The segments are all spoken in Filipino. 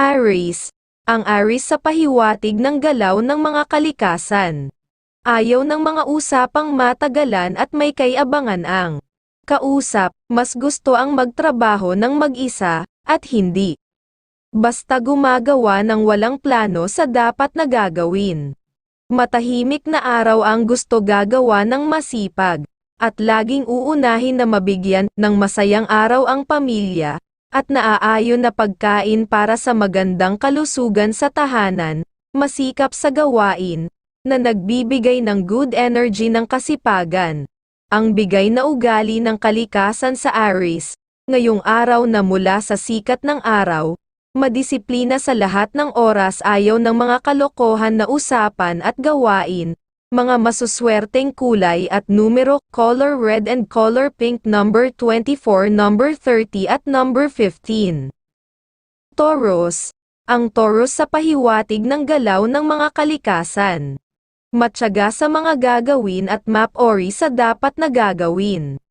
Aries. Ang Aries sa pahiwatig ng galaw ng mga kalikasan. Ayaw ng mga usapang matagalan at may kayabangan ang kausap, mas gusto ang magtrabaho ng mag-isa, at hindi. Basta gumagawa ng walang plano sa dapat na gagawin. Matahimik na araw ang gusto gagawa ng masipag, at laging uunahin na mabigyan ng masayang araw ang pamilya, at naaayon na pagkain para sa magandang kalusugan sa tahanan, masikap sa gawain, na nagbibigay ng good energy ng kasipagan. Ang bigay na ugali ng kalikasan sa Aries, ngayong araw na mula sa sikat ng araw, madisiplina sa lahat ng oras ayaw ng mga kalokohan na usapan at gawain, mga masuswerteng kulay at numero, color red and color pink number 24, number 30 at number 15. Taurus. Ang Taurus sa pahiwatig ng galaw ng mga kalikasan. Matyaga sa mga gagawin at map-ori sa dapat na gagawin.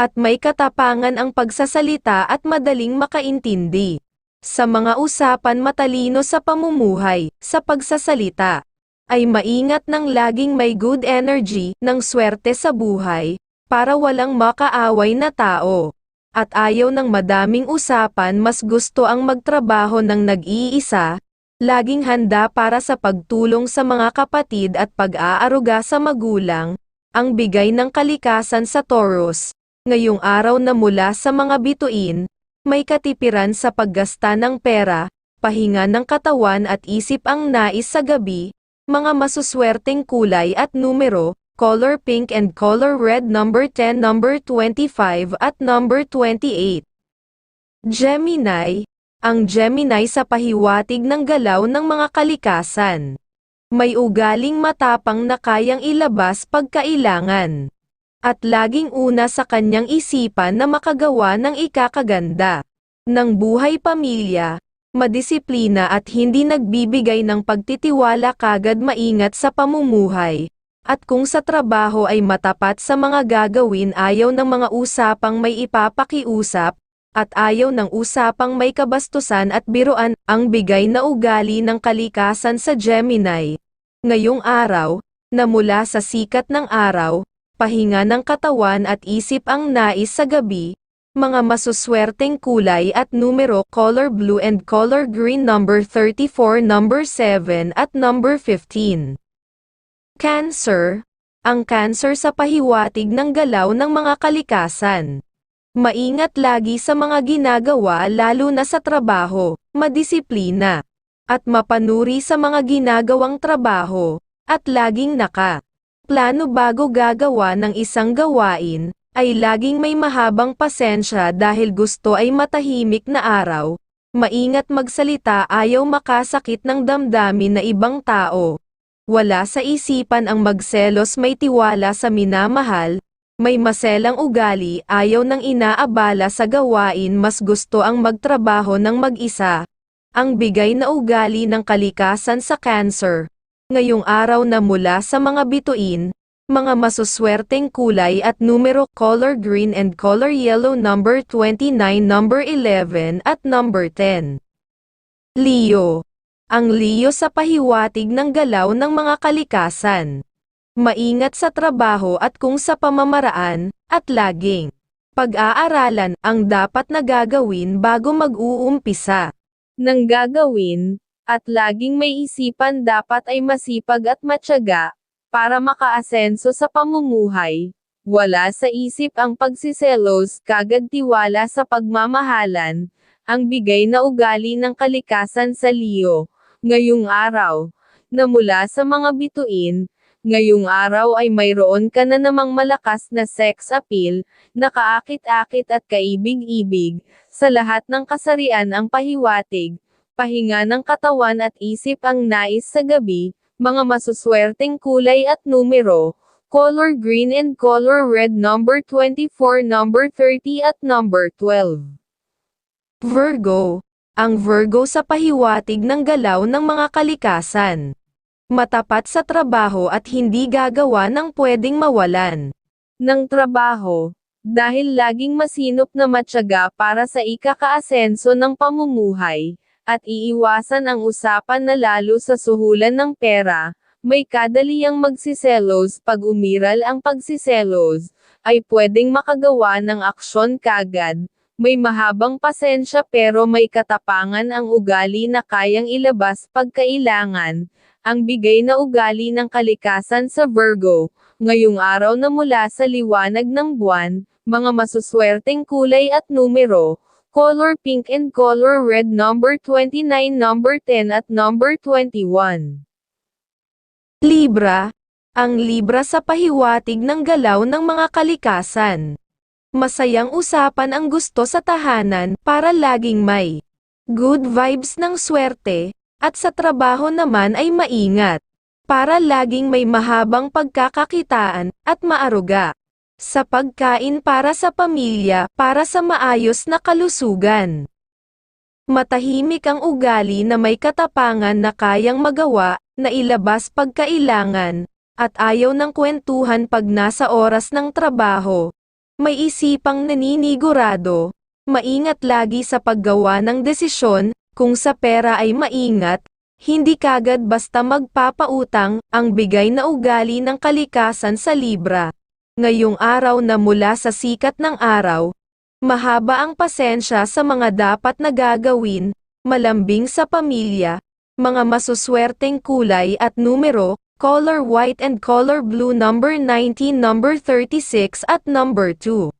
At may katapangan ang pagsasalita at madaling makaintindi. Sa mga usapan matalino sa pamumuhay, sa pagsasalita, ay maingat ng laging may good energy, ng swerte sa buhay, para walang makaaway na tao. At ayaw ng madaming usapan mas gusto ang magtrabaho ng nag-iisa, laging handa para sa pagtulong sa mga kapatid at pag-aaruga sa magulang, ang bigay ng kalikasan sa Taurus, ngayong araw na mula sa mga bituin, may katipiran sa paggasta ng pera, pahinga ng katawan at isip ang nais sa gabi, mga masuswerteng kulay at numero, color pink and color red number 10 number 25 at number 28. Gemini, ang Gemini sa pahiwatig ng galaw ng mga kalikasan. May ugaling matapang na kayang ilabas pagkailangan. At laging una sa kanyang isipan na makagawa ng ikakaganda. Ng buhay pamilya, madisiplina at hindi nagbibigay ng pagtitiwala kagad maingat sa pamumuhay. At kung sa trabaho ay matapat sa mga gagawin ayaw ng mga usapang may ipapakiusap, at ayaw ng usapang may kabastusan at biruan, ang bigay na ugali ng kalikasan sa Gemini. Ngayong araw, na mula sa sikat ng araw, pahinga ng katawan at isip ang nais sa gabi, mga masuswerteng kulay at numero color blue and color green number 34 number 7 at number 15. Cancer. Ang cancer sa pahiwatig ng galaw ng mga kalikasan. Maingat lagi sa mga ginagawa lalo na sa trabaho, madisiplina, at mapanuri sa mga ginagawang trabaho, at laging naka. Plano bago gagawa ng isang gawain, ay laging may mahabang pasensya dahil gusto ay matahimik na araw, maingat magsalita ayaw makasakit ng damdamin na ibang tao. Wala sa isipan ang magselos may tiwala sa minamahal, may maselang ugali ayaw ng inaabala sa gawain mas gusto ang magtrabaho ng mag-isa. Ang bigay na ugali ng kalikasan sa cancer. Ngayong araw na mula sa mga bituin, mga masuswerteng kulay at numero color green and color yellow number 29 number 11 at number 10. Leo ang Leo sa pahiwatig ng galaw ng mga kalikasan. Maingat sa trabaho at kung sa pamamaraan, at laging pag-aaralan ang dapat na gagawin bago mag-uumpisa ng gagawin, at laging may isipan dapat ay masipag at matyaga, para makaasenso sa pamumuhay. Wala sa isip ang pagsiselos kagad tiwala sa pagmamahalan, ang bigay na ugali ng kalikasan sa Leo ngayong araw, na mula sa mga bituin, ngayong araw ay mayroon ka na namang malakas na sex appeal, nakaakit-akit at kaibig-ibig, sa lahat ng kasarian ang pahiwatig, pahinga ng katawan at isip ang nais sa gabi, mga masuswerteng kulay at numero, color green and color red number 24 number 30 at number 12. Virgo ang Virgo sa pahiwatig ng galaw ng mga kalikasan. Matapat sa trabaho at hindi gagawa ng pwedeng mawalan ng trabaho, dahil laging masinop na matyaga para sa ikakaasenso ng pamumuhay, at iiwasan ang usapan na lalo sa suhulan ng pera, may kadaliang magsiselos pag umiral ang pagsiselos, ay pwedeng makagawa ng aksyon kagad, may mahabang pasensya pero may katapangan ang ugali na kayang ilabas pag kailangan, ang bigay na ugali ng kalikasan sa Virgo, ngayong araw na mula sa liwanag ng buwan, mga masuswerteng kulay at numero, color pink and color red number 29 number 10 at number 21. Libra, ang Libra sa pahiwatig ng galaw ng mga kalikasan. Masayang usapan ang gusto sa tahanan para laging may good vibes ng swerte, at sa trabaho naman ay maingat. Para laging may mahabang pagkakakitaan, at maaruga. Sa pagkain para sa pamilya, para sa maayos na kalusugan. Matahimik ang ugali na may katapangan na kayang magawa, na ilabas pagkailangan, at ayaw ng kwentuhan pag nasa oras ng trabaho. May isipang naninigurado, maingat lagi sa paggawa ng desisyon, kung sa pera ay maingat, hindi kagad basta magpapautang, ang bigay na ugali ng kalikasan sa Libra. Ngayong araw na mula sa sikat ng araw, mahaba ang pasensya sa mga dapat na gagawin, malambing sa pamilya, mga masuswerteng kulay at numero, color white and color blue number 19 number 36 at number 2.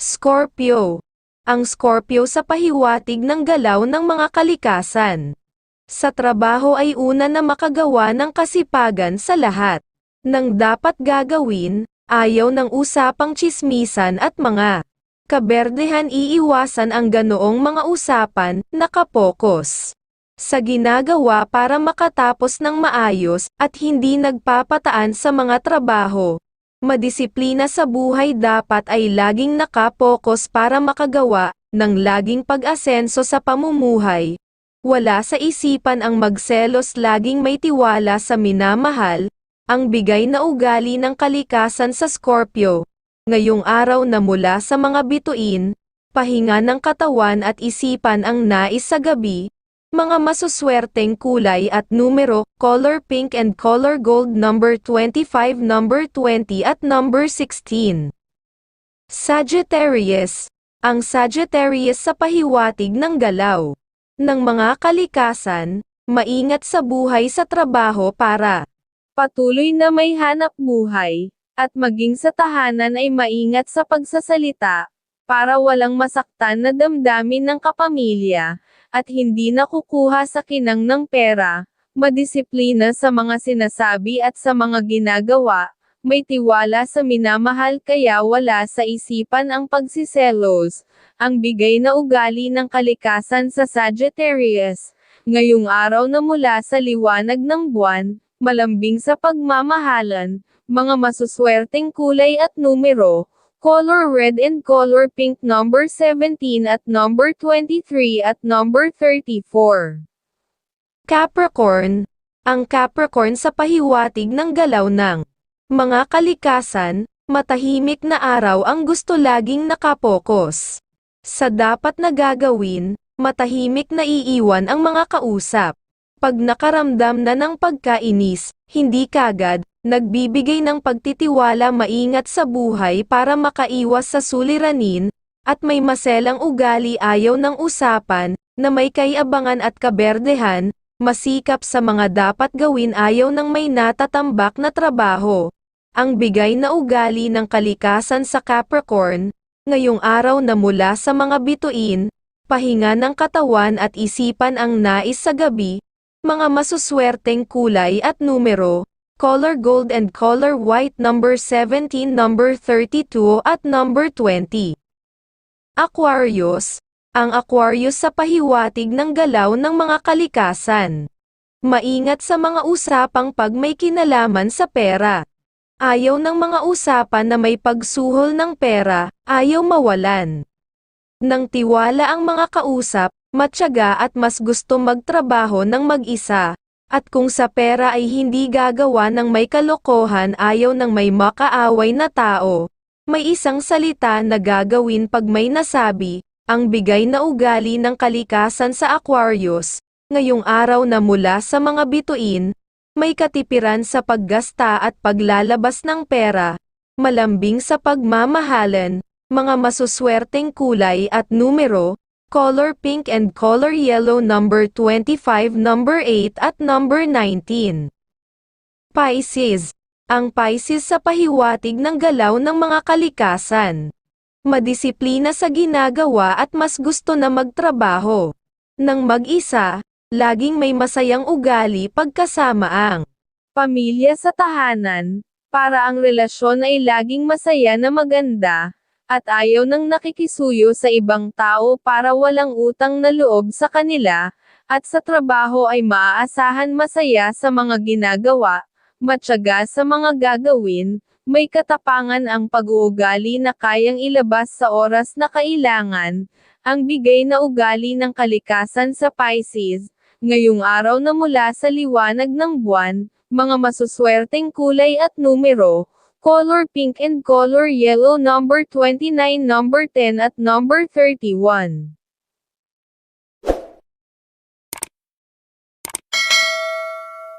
Scorpio. Ang Scorpio sa pahiwatig ng galaw ng mga kalikasan. Sa trabaho ay una na makagawa ng kasipagan sa lahat. Nang dapat gagawin, ayaw ng usapang chismisan at mga kaberdehan iiwasan ang ganoong mga usapan, nakapokos sa ginagawa para makatapos ng maayos at hindi nagpapataan sa mga trabaho. Madisiplina sa buhay dapat ay laging nakapokus para makagawa ng laging pag-asenso sa pamumuhay. Wala sa isipan ang magselos laging may tiwala sa minamahal, ang bigay na ugali ng kalikasan sa Scorpio. Ngayong araw na mula sa mga bituin, pahinga ng katawan at isipan ang nais sa gabi, mga masuswerteng kulay at numero, color pink and color gold number 25 number 20 at number 16. Sagittarius. Ang Sagittarius sa pahiwatig ng galaw ng mga kalikasan, maingat sa buhay sa trabaho para Patuloy na may hanap buhay, at maging sa tahanan ay maingat sa pagsasalita, para walang masaktan na damdamin ng kapamilya, at hindi nakukuha sa kinang ng pera, madisiplina sa mga sinasabi at sa mga ginagawa, may tiwala sa minamahal kaya wala sa isipan ang pagsiselos, ang bigay na ugali ng kalikasan sa Sagittarius. Ngayong araw na mula sa liwanag ng buwan, malambing sa pagmamahalan, mga masuswerteng kulay at numero, color red and color pink number 17 at number 23 at number 34. Capricorn. Ang Capricorn sa pahiwatig ng galaw ng mga kalikasan, matahimik na araw ang gusto laging nakapokos. Sa dapat na gagawin, matahimik na iiwan ang mga kausap. Pag nakaramdam na ng pagkainis, hindi kagad, nagbibigay ng pagtitiwala maingat sa buhay para makaiwas sa suliranin, at may maselang ugali ayaw ng usapan, na may kayabangan at kaberdehan, masikap sa mga dapat gawin ayaw ng may natatambak na trabaho. Ang bigay na ugali ng kalikasan sa Capricorn, ngayong araw na mula sa mga bituin, pahinga ng katawan at isipan ang nais sa gabi, mga masuswerteng kulay at numero, color gold and color white number 17 number 32 at number 20. Aquarius, ang Aquarius sa pahiwatig ng galaw ng mga kalikasan. Maingat sa mga usapang pag may kinalaman sa pera. Ayaw ng mga usapan na may pagsuhol ng pera, ayaw mawalan. Nang tiwala ang mga kausap, matyaga at mas gusto magtrabaho ng mag-isa, at kung sa pera ay hindi gagawa ng may kalokohan ayaw ng may makaaway na tao, may isang salita na gagawin pag may nasabi, ang bigay na ugali ng kalikasan sa Aquarius, ngayong araw na mula sa mga bituin, may katipiran sa paggasta at paglalabas ng pera, malambing sa pagmamahalan, mga masuswerteng kulay at numero, color pink and color yellow number 25, number 8 at number 19. Pisces. Ang Pisces sa pahiwatig ng galaw ng mga kalikasan. Madisiplina sa ginagawa at mas gusto na magtrabaho. Nang mag-isa, laging may masayang ugali pagkasama ang Pamilya sa tahanan, para ang relasyon ay laging masaya na maganda, at ayaw nang nakikisuyo sa ibang tao para walang utang na loob sa kanila, at sa trabaho ay maaasahan masaya sa mga ginagawa, matyaga sa mga gagawin, may katapangan ang pag-uugali na kayang ilabas sa oras na kailangan, ang bigay na ugali ng kalikasan sa Pisces, ngayong araw na mula sa liwanag ng buwan, mga masuswerteng kulay at numero, color pink and color yellow number 29, number 10 at number 31.